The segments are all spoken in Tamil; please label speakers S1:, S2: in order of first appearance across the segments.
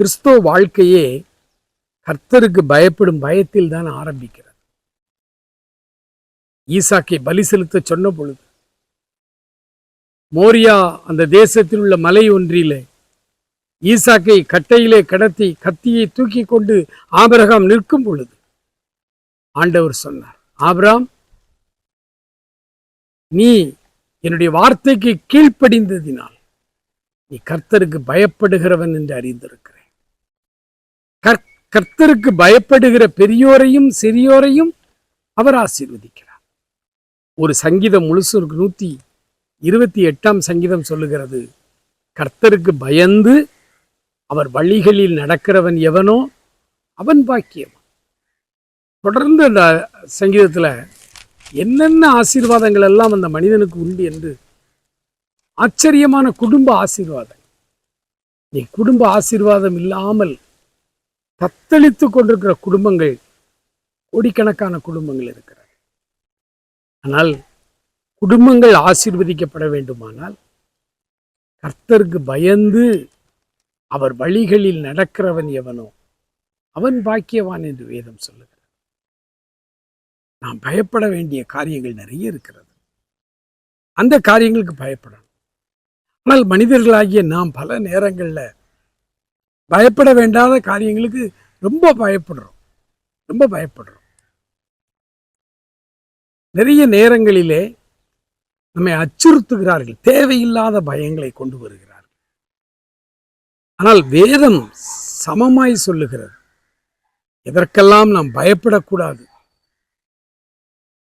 S1: கிறிஸ்துவ வாழ்க்கையே கர்த்தருக்கு பயப்படும் பயத்தில் தான் ஆரம்பிக்கிறது. ஈசாக்கை பலி செலுத்த சொன்ன பொழுது மோரியா அந்த தேசத்தில் உள்ள மலை ஒன்றிலே ஈசாக்கை கட்டையிலே கடத்தி கத்தியை தூக்கி கொண்டு ஆபரகாம் நிற்கும் பொழுது ஆண்டவர் சொன்னார் ஆபராம் நீ என்னுடைய வார்த்தைக்கு கீழ்ப்படிந்ததினால் நீ கர்த்தருக்கு பயப்படுகிறவன் என்று அறிந்திருக்கிறார் கர்த்தருக்கு பயப்படுகிற பெரியோரையும் சிறியோரையும் அவர் ஆசீர்வதிக்கிறார். ஒரு சங்கீதம் முழுசு நூத்தி இருபத்தி எட்டாம் சங்கீதம் சொல்லுகிறது. கர்த்தருக்கு பயந்து அவர் வழிகளில் நடக்கிறவன் எவனோ அவன் பாக்கியம் தொடர்ந்து அந்த சங்கீதத்துல என்னென்ன ஆசீர்வாதங்கள் எல்லாம் அந்த மனிதனுக்கு உண்டு என்று ஆச்சரியமான குடும்ப ஆசீர்வாதம் நீ குடும்ப ஆசீர்வாதம் இல்லாமல் தத்தளித்து கொண்டிருக்கிற குடும்பங்கள் கோடிக்கணக்கான குடும்பங்கள் இருக்கிறார் ஆனால் குடும்பங்கள் ஆசீர்வதிக்கப்பட வேண்டுமானால் கர்த்தருக்கு பயந்து அவர் வழிகளில் நடக்கிறவன் எவனோ அவன் பாக்கியவான் என்று வேதம் சொல்லுகிறார் நாம் பயப்பட வேண்டிய காரியங்கள் நிறைய இருக்கிறது. அந்த காரியங்களுக்கு பயப்படணும். ஆனால் மனிதர்களாகிய நாம் பல நேரங்களில் பயப்பட வேண்டாத காரியங்களுக்கு ரொம்ப பயப்படுறோம். ரொம்ப பயப்படுறோம். நிறைய நேரங்களிலே நம்மை அச்சுறுத்துகிறார்கள். தேவையில்லாத பயங்களை கொண்டு வருகிறார்கள். ஆனால் வேதம் சமமாய் சொல்லுகிறது. எதற்கெல்லாம் நாம் பயப்படக்கூடாது?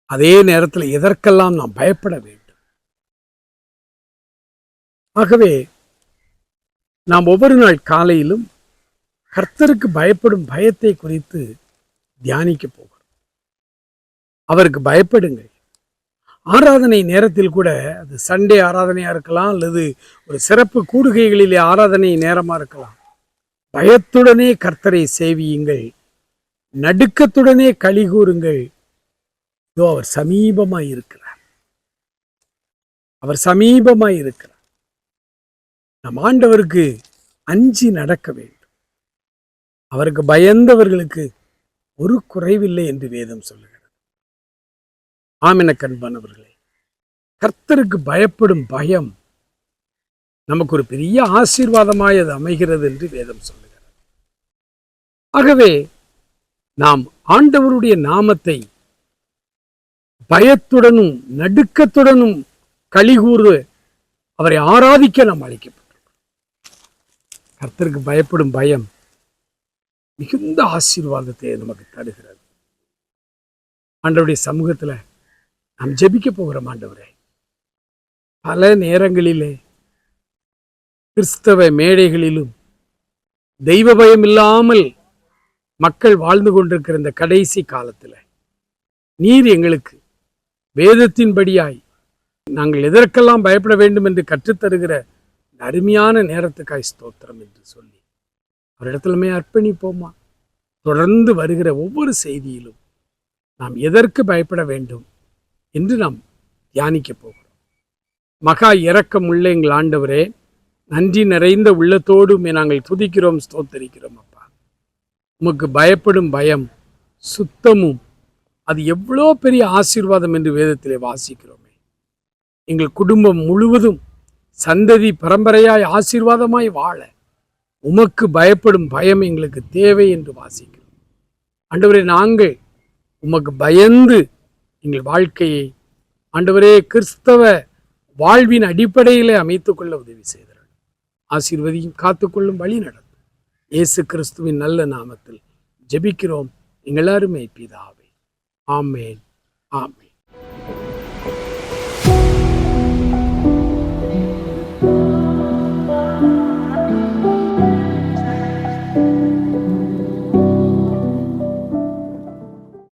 S1: அதே நேரத்தில் எதற்கெல்லாம் நாம் பயப்பட வேண்டும்? ஆகவே நாம் ஒவ்வொரு நாள் காலையிலும் கர்த்தருக்கு பயப்படும் பயத்தை குறித்து தியானிக்க போகிறோம். அவருக்கு பயப்படுங்கள். ஆராதனை நேரத்தில் கூட அது சண்டே ஆராதனையா இருக்கலாம் அல்லது ஒரு சிறப்பு கூடுகைகளிலே ஆராதனை நேரமா இருக்கலாம். பயத்துடனே கர்த்தரை சேவியுங்கள். நடுக்கத்துடனே களி கூறுங்கள். இதோ அவர் சமீபமாக இருக்கிறார். அவர் சமீபமாக இருக்கிறார். நம் ஆண்டவருக்கு அஞ்சு நடக்க வேண்டும். அவருக்கு பயந்தவர்களுக்கு ஒரு குறைவில்லை என்று வேதம் சொல்லுகிறது. ஆமென கண்பானவர்களே கர்த்தருக்கு பயப்படும் பயம் நமக்கு ஒரு பெரிய ஆசீர்வாதமாய் அது அமைகிறது என்று வேதம் சொல்லுகிறது. ஆகவே நாம் ஆண்டவருடைய நாமத்தை பயத்துடனும் நடுக்கத்துடனும் கலிகூறு அவரை ஆராதிக்க நாம் அழைக்கப்பட்டிருக்கிறோம். கர்த்தருக்கு பயப்படும் பயம் மிகுந்த ஆசீர்வாதத்தை நமக்கு தருகிறது. ஆண்டவருடைய சமூகத்துல நாம் ஜெபிக்க போகிற ஆண்டவரே. பல நேரங்களிலே கிறிஸ்தவ மேடைகளிலும் தெய்வ பயம் இல்லாமல் மக்கள் வாழ்ந்து கொண்டிருக்கிற இந்த கடைசி காலத்துல நீர் எங்களுக்கு வேதத்தின்படியாய் நாங்கள் எதற்கெல்லாம் பயப்பட வேண்டும் என்று கற்றுத்தருகிற அருமையான நேரத்துக்காய் ஸ்தோத்திரம் என்று சொல்லி அவரிடத்துலமே அர்ப்பணிப்போமா? தொடர்ந்து வருகிற ஒவ்வொரு செய்தியிலும் நாம் எதற்கு பயப்பட வேண்டும் என்று நாம் தியானிக்க போகிறோம். மகா இறக்கம் உள்ள எங்கள் ஆண்டவரே நன்றி நிறைந்த உள்ளத்தோடு நாங்கள் துதிக்கிறோம் ஸ்தோத்தரிக்கிறோம் அப்பா. உமக்கு பயப்படும் பயம் சுத்தமும் அது எவ்வளோ பெரிய ஆசீர்வாதம் என்று வேதத்திலே வாசிக்கிறோமே. எங்கள் குடும்பம் முழுவதும் சந்ததி பரம்பரையாய் ஆசீர்வாதமாய் வாழ உமக்கு பயப்படும் பயம் எங்களுக்கு தேவை என்று வாசிக்கிறோம். ஆண்டவரே நாங்கள் உமக்கு பயந்து எங்கள் வாழ்க்கையை ஆண்டவரே கிறிஸ்தவ வாழ்வின் அடிப்படையிலே அமைத்துக்கொள்ள உதவி செய்தார்கள். ஆசீர்வதியும் காத்துக்கொள்ளும் வழி நடந்தது இயேசு கிறிஸ்துவின் நல்ல நாமத்தில் ஜெபிக்கிறோம். எங்களாருமே பிதாவே. ஆமேன். ஆமேன்.